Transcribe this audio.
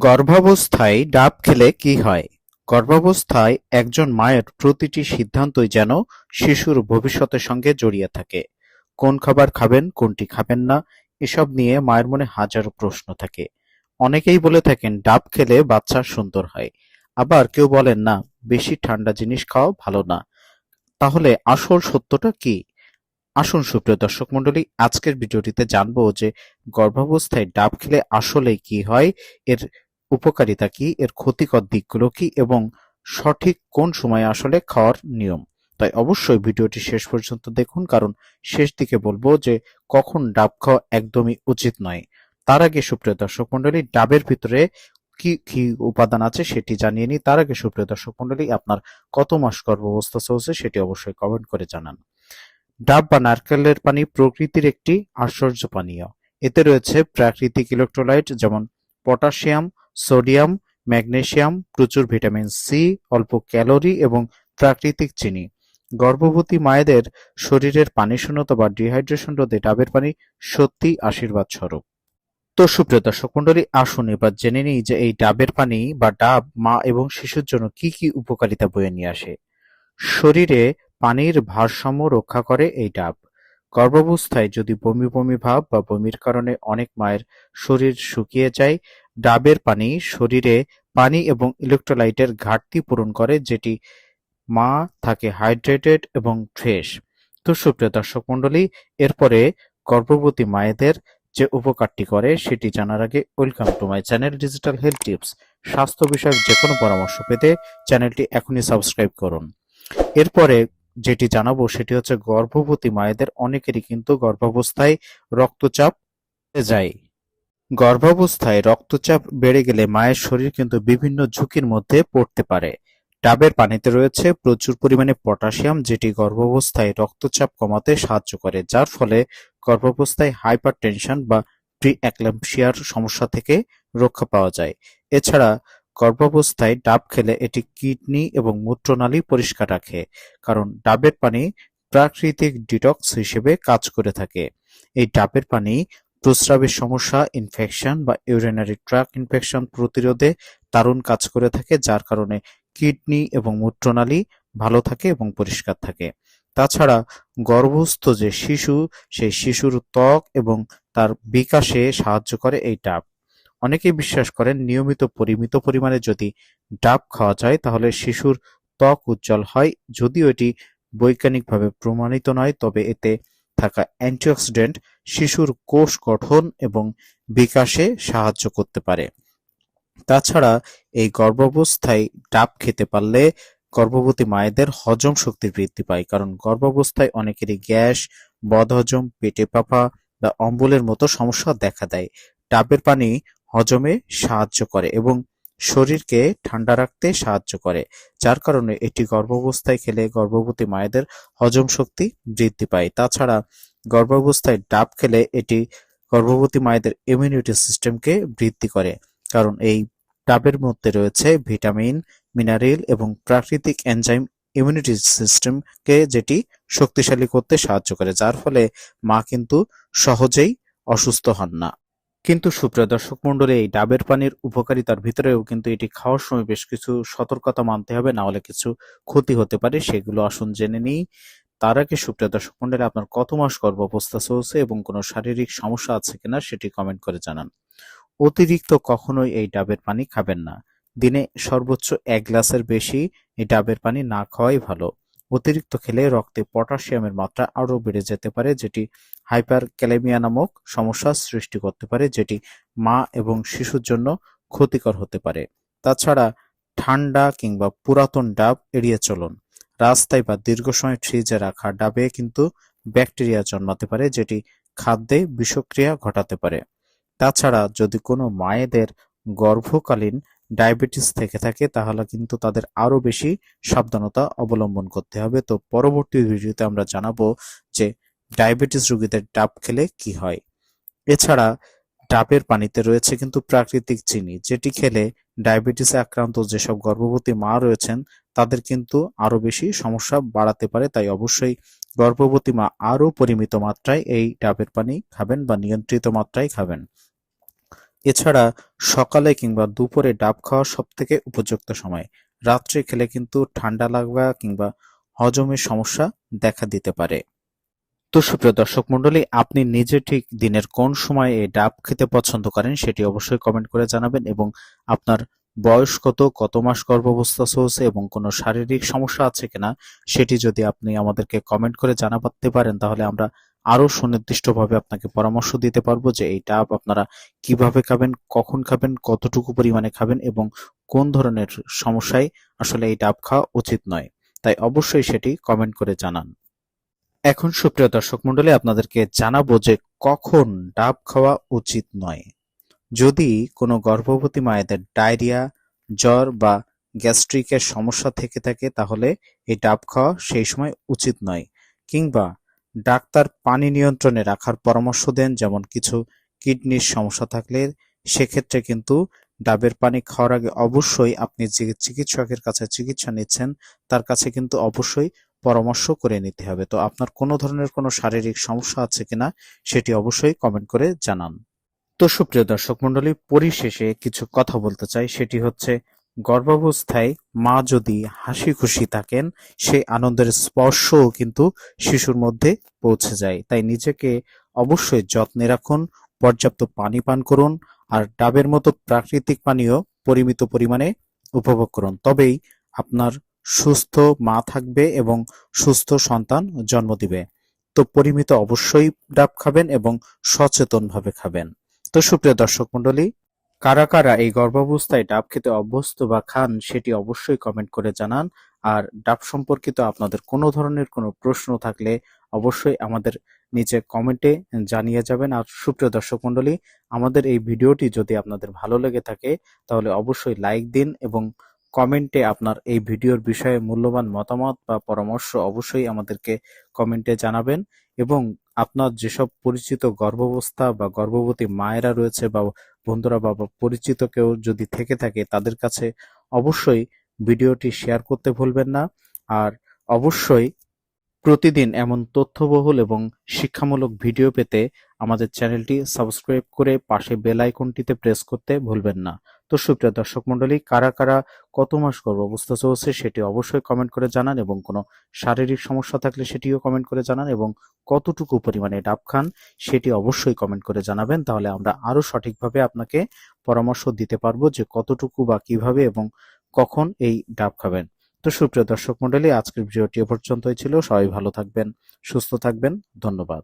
গর্ভাবস্থায় ডাব খেলে কি হয়? গর্ভাবস্থায় একজন মায়ের প্রতিটি সিদ্ধান্তই যেন শিশুর ভবিষ্যতের সঙ্গে জড়িয়ে থাকে। কোন খাবার খাবেন, কোনটি খাবেন না, এসব নিয়ে মায়ের মনে হাজারো প্রশ্ন থাকে। অনেকেই বলে থাকেন, ডাব খেলে বাচ্চা সুন্দর হয়। আবার কেউ বলেন, না, বেশি ঠান্ডা জিনিস খাওয়া ভালো না। তাহলে আসল সত্যটা কি? আসুন সুপ্রিয় দর্শক মণ্ডলী, আজকের ভিডিওটিতে জানব যে গর্ভাবস্থায় ডাব খেলে আসলে কি হয়? এর উপকারিতা কি, এর ক্ষতিকর দিকগুলো কি, এবং সঠিক কোন সময়ে আসলে খাওয়ার নিয়ম? তাই অবশ্যই ভিডিওটি শেষ পর্যন্ত দেখুন, কারণ শেষ দিকে বলব যে কখন ডাব খাওয়া একদমই উচিত নয়। তার আগে সুপ্রিয় দর্শক মণ্ডলী, ডাবের ভিতরে কি কি উপাদান আছে সেটি জানিয়ে নিই। তার আগে সুপ্রিয় দর্শক মণ্ডলী, আপনার কত মাস গর্ভাবস্থা চলছে সেটি অবশ্যই কমেন্ট করে জানান। ডাব বা নারকেলের পানি প্রকৃতির একটি আশ্চর্য পানীয়। এতে রয়েছে প্রাকৃতিক ইলেকট্রোলাইট যেমন পটাশিয়াম সোডিয়াম, ম্যাগনেসিয়াম, প্রচুর ভিটামিন সি, অল্প ক্যালোরি এবং প্রাকৃতিক চিনি। গর্ভবতী মায়েদের শরীরের পানি শূন্যতা বা ডিহাইড্রেশন রোধে ডাবের পানি সত্যি আশীর্বাদ স্বরূপ তো সুপ্রিয় দর্শক মন্ডলী আসুন এবার জেনে নিই যে এই ডাবের পানি বা ডাব মা এবং শিশুর জন্য কি কি উপকারিতা বয়ে নিয়ে আসে। শরীরে পানির ভারসাম্য রক্ষা করে এই ডাব। গর্ভাবস্থায় যদি বমি বমি ভাব বা বমির কারণে অনেক মায়ের শরীর শুকিয়ে যায় ডাবের পানি শরীরে পানি এবং ইলেকট্রোলাইটের ঘাটতি পূরণ করে, যেটি মা থাকে হাইড্রেটেড এবং ফ্রেশ। তো সুপ্রিয় দর্শক মন্ডলী এরপরে গর্ভবতী মায়েদের যে উপকারটি করে, সেটি জানার আগে welcome to my channel digital health tips. স্বাস্থ্য বিষয়ক যে কোনো পরামর্শ পেতে চ্যানেলটি এখনই সাবস্ক্রাইব করুন। এরপরে যেটি জানাব, সেটি হচ্ছে গর্ভবতী মায়েদের অনেকেরই কিন্তু গর্ভাবস্থায় রক্তচাপ যায়। গর্ভাবস্থায় রক্তচাপ বেড়ে গেলে মায়ের শরীর কিন্তু বিভিন্ন ঝুঁকির মধ্যে পড়তে পারে। ডাবের পানিতে রয়েছে প্রচুর পরিমাণে পটাশিয়াম, যেটি গর্ভাবস্থায় রক্তচাপ কমাতে সাহায্য করে, যার ফলে গর্ভাবস্থায় হাইপার টেনশন বা প্রি অ্যাক্লাম্পসিয়ার সমস্যা থেকে রক্ষা পাওয়া যায়। এছাড়া গর্ভাবস্থায় ডাব খেলে এটি কিডনি এবং মূত্রনালী পরিষ্কার রাখে, কারণ ডাবের পানি প্রাকৃতিক ডিটক্স হিসেবে কাজ করে থাকে। এই ডাবের পানি প্রস্রাবের সমস্যা ইনফেকশন বা ইউরিনারি ট্র্যাক ইনফেকশন প্রতিরোধে দারুণ কাজ করে থাকে, যার কারণে কিডনি এবং মূত্রনালী ভালো থাকে এবং পরিষ্কার থাকে। তাছাড়া গর্ভস্থ যে শিশু, সেই শিশুর ত্বক এবং তার বিকাশে সাহায্য করে এই ডাব। অনেকেই বিশ্বাস করেন নিয়মিত পরিমিত পরিমাণে যদি ডাব খাওয়া যায়, তাহলে শিশুর ত্বক উজ্জ্বল হয়। যদিও এটি বৈজ্ঞানিকভাবে প্রমাণিত নয়, তবে এতে থাকা অ্যান্টিঅক্সিডেন্ট শিশুর কোষ গঠন এবং বিকাশে সাহায্য করতে পারে। তাছাড়া এই গর্ভাবস্থায় ডাব খেতে পারলে গর্ভবতী মায়েদের হজম শক্তি বৃদ্ধি পায়, কারণ গর্ভাবস্থায় অনেকেরই গ্যাস, বদহজম, পেটে পাপা বা অম্বলের মতো সমস্যা দেখা দেয়। ডাবের পানি হজমে সাহায্য করে এবং শরীরকে ঠান্ডা রাখতে সাহায্য করে, যার কারণে এটি গর্ভাবস্থায় খেলে গর্ভবতী মায়েদের হজম শক্তি বৃদ্ধি পায়। তাছাড়া গর্ভাবস্থায় ডাব খেলে এটি গর্ভবতী মায়েদের ইমিউনিটি সিস্টেমকে বৃদ্ধি করে, কারণ এই ডাবের মধ্যে রয়েছে ভিটামিন, মিনারেল এবং প্রাকৃতিক এনজাইম ইমিউনিটি সিস্টেমকে যেটি শক্তিশালী করতে সাহায্য করে, যার ফলে মা কিন্তু সহজেই অসুস্থ হন না। কিন্তু সুপ্রিয় দর্শক মন্ডলী এই ডাবের পানির উপকারিতার ভিতরেও কিন্তু এটি খাওয়ার সময় বেশ কিছু সতর্কতা মানতে হবে, না হলে কিছু ক্ষতি হতে পারে, সেগুলো আসুন জেনে নিই। তার আগে সুপ্রিয় দর্শক মন্ডলী আপনার কত মাস গর্ভাবস্থা চলছে এবং কোনো শারীরিক সমস্যা আছে কিনা সেটি কমেন্ট করে জানান। অতিরিক্ত কখনোই এই ডাবের পানি খাবেন না। দিনে সর্বোচ্চ এক গ্লাসের বেশি এই ডাবের পানি না খাওয়াই ভালো। অতিরিক্ত খেলে রক্তে পটাশিয়ামের মাত্রা আরও বেড়ে যেতে পারে, যেটি হাইপার ক্যালেমিয়া নামক সমস্যার সৃষ্টি করতে পারে, যেটি মা এবং শিশুর জন্য ক্ষতিকর হতে পারে। তাছাড়া ঠান্ডা কিংবা পুরাতন ডাব এড়িয়ে চলুন। রাস্তায় বা দীর্ঘ সময় ফ্রিজে রাখা ডাবে কিন্তু ব্যাকটেরিয়া জন্মাতে পারে, যেটি খাদ্যে বিষক্রিয়া ঘটাতে পারে। তাছাড়া যদি কোনো মায়েদের গর্ভকালীন ডায়াবেটিস থেকে থাকে, তাহলে কিন্তু তাদের আরও বেশি সাবধানতা অবলম্বন করতে হবে। তো পরবর্তী ভিডিওতে আমরা জানাব যে ডায়াবেটিস রোগীদের ডাব খেলে কি হয়? এছাড়া ডাবের পানিতে রয়েছে কিন্তু প্রাকৃতিক চিনি, যেটি খেলে ডায়াবেটিসে আক্রান্ত যেসব গর্ভবতী মা রয়েছেন, তাদের কিন্তু আরও বেশি সমস্যা বাড়াতে পারে। তাই অবশ্যই গর্ভবতী মা আরও পরিমিত মাত্রায় এই ডাবের পানি খাবেন বা নিয়ন্ত্রিত মাত্রায় খাবেন। এছাড়া সকালে কিংবা দুপুরে ডাব খাওয়া সব থেকে উপযুক্ত সময়। রাত্রে খেলে কিন্তু ঠান্ডা লাগবা কিংবা হজমের সমস্যা দেখা দিতে পারে। তো সুপ্রিয় দর্শক মন্ডলী আপনি নিজে ঠিক দিনের কোন সময় এই ডাব খেতে পছন্দ করেন সেটি অবশ্যই কমেন্ট করে জানাবেন এবং আপনার বয়স কত কত মাস গর্ভাবস্থা চলছে এবং কোনো শারীরিক সমস্যা আছে কিনা সেটি যদি আপনি আমাদেরকে কমেন্ট করে জানাতে পারেন, তাহলে আমরা আরও সুনির্দিষ্টভাবে আপনাকে পরামর্শ দিতে পারব যে এই ডাব আপনারা কীভাবে খাবেন, কখন খাবেন, কতটুকু পরিমাণে খাবেন এবং কোন ধরনের সমস্যায় আসলে এই ডাব খাওয়া উচিত নয়। তাই অবশ্যই সেটি কমেন্ট করে জানান। এখন সুপ্রিয় দর্শক মণ্ডলী, আপনাদেরকে জানাব যে কখন ডাব খাওয়া উচিত নয়। যদি কোনো গর্ভবতী মায়েদের ডায়রিয়া, জ্বর বা গ্যাস্ট্রিকের সমস্যা থেকে থাকে, তাহলে এই ডাব খাওয়া সেই সময় উচিত নয়। কিংবা ডাক্তার পানি নিয়ন্ত্রণে রাখার পরামর্শ দেন, যেমন কিছু কিডনির সমস্যা থাকলে সেক্ষেত্রে কিন্তু ডাবের পানি খাওয়ার আগে অবশ্যই আপনি যে চিকিৎসকের কাছে চিকিৎসা নিচ্ছেন, তার কাছে কিন্তু অবশ্যই পরামর্শ করে নিতে হবে। তো আপনার কোনো ধরনের কোনো শারীরিক সমস্যা আছে কিনা সেটি অবশ্যই কমেন্ট করে জানান। তো সুপ্রিয় দর্শক মণ্ডলী, পরিশেষে কিছু কথা বলতে চাই। সেটি হচ্ছে, গর্ভাবস্থায় মা যদি হাসি খুশি থাকেন সেই আনন্দের স্পর্শও কিন্তু শিশুর মধ্যে পৌঁছে যায়। তাই নিজেকে অবশ্যই যত্নে রাখুন, পর্যাপ্ত পানি পান করুন, আর ডাবের মতো প্রাকৃতিক পানীয় পরিমিত পরিমাণে উপভোগ করুন। তবেই আপনার সুস্থ মা থাকবে এবং সুস্থ সন্তান জন্ম দিবে। তো পরিমিত অবশ্যই ডাব খাবেন এবং সচেতনভাবে খাবেন। তো সুপ্রিয় দর্শক মন্ডলী কারা কারা এই গর্ভাবস্থায় ডাব খেতে অভ্যস্ত বা খান সেটি অবশ্যই কমেন্ট করে জানান। আর ডাব সম্পর্কিত আপনাদের কোনো ধরনের কোনো প্রশ্ন থাকলে অবশ্যই আমাদের নিচে কমেন্টে জানিয়ে যাবেন। আর সুপ্রিয় দর্শক মণ্ডলী, আমাদের এই ভিডিওটি যদি আপনাদের ভালো লেগে থাকে, তাহলে অবশ্যই লাইক দিন এবং কমেন্টে আপনার এই ভিডিওর বিষয়ে মূল্যবান মতামত বা পরামর্শ অবশ্যই আমাদেরকে কমেন্টে জানাবেন এবং আপনার যেসব পরিচিত গর্ভাবস্থা বা গর্ভবতী মায়েরা রয়েছে বা বন্ধুরা বা পরিচিত কেউ যদি থেকে থাকে, তাদের কাছে অবশ্যই ভিডিওটি শেয়ার করতে ভুলবেন না। আর অবশ্যই প্রতিদিন এমন তথ্যবহুল এবং শিক্ষামূলক ভিডিও পেতে আমাদের চ্যানেলটি সাবস্ক্রাইব করে পাশে বেল আইকনটিতে প্রেস করতে ভুলবেন না। তো সুপ্রিয় দর্শক মণ্ডলী, কারা কারা কত মাস গর্ভাবস্থা চলছে সেটি অবশ্যই কমেন্ট করে জানান এবং কোনো শারীরিক সমস্যা থাকলে সেটিও কমেন্ট করে জানান এবং কতটুকু পরিমাণে ডাব খান সেটি অবশ্যই কমেন্ট করে জানাবেন। তাহলে আমরা আরও সঠিকভাবে আপনাকে পরামর্শ দিতে পারব যে কতটুকু বা কীভাবে এবং কখন এই ডাব খাবেন। তো সুপ্রিয় দর্শক মণ্ডলী, আজকের ভিডিওটি পর্যন্তই ছিল। সবাই ভালো থাকবেন, সুস্থ থাকবেন। ধন্যবাদ।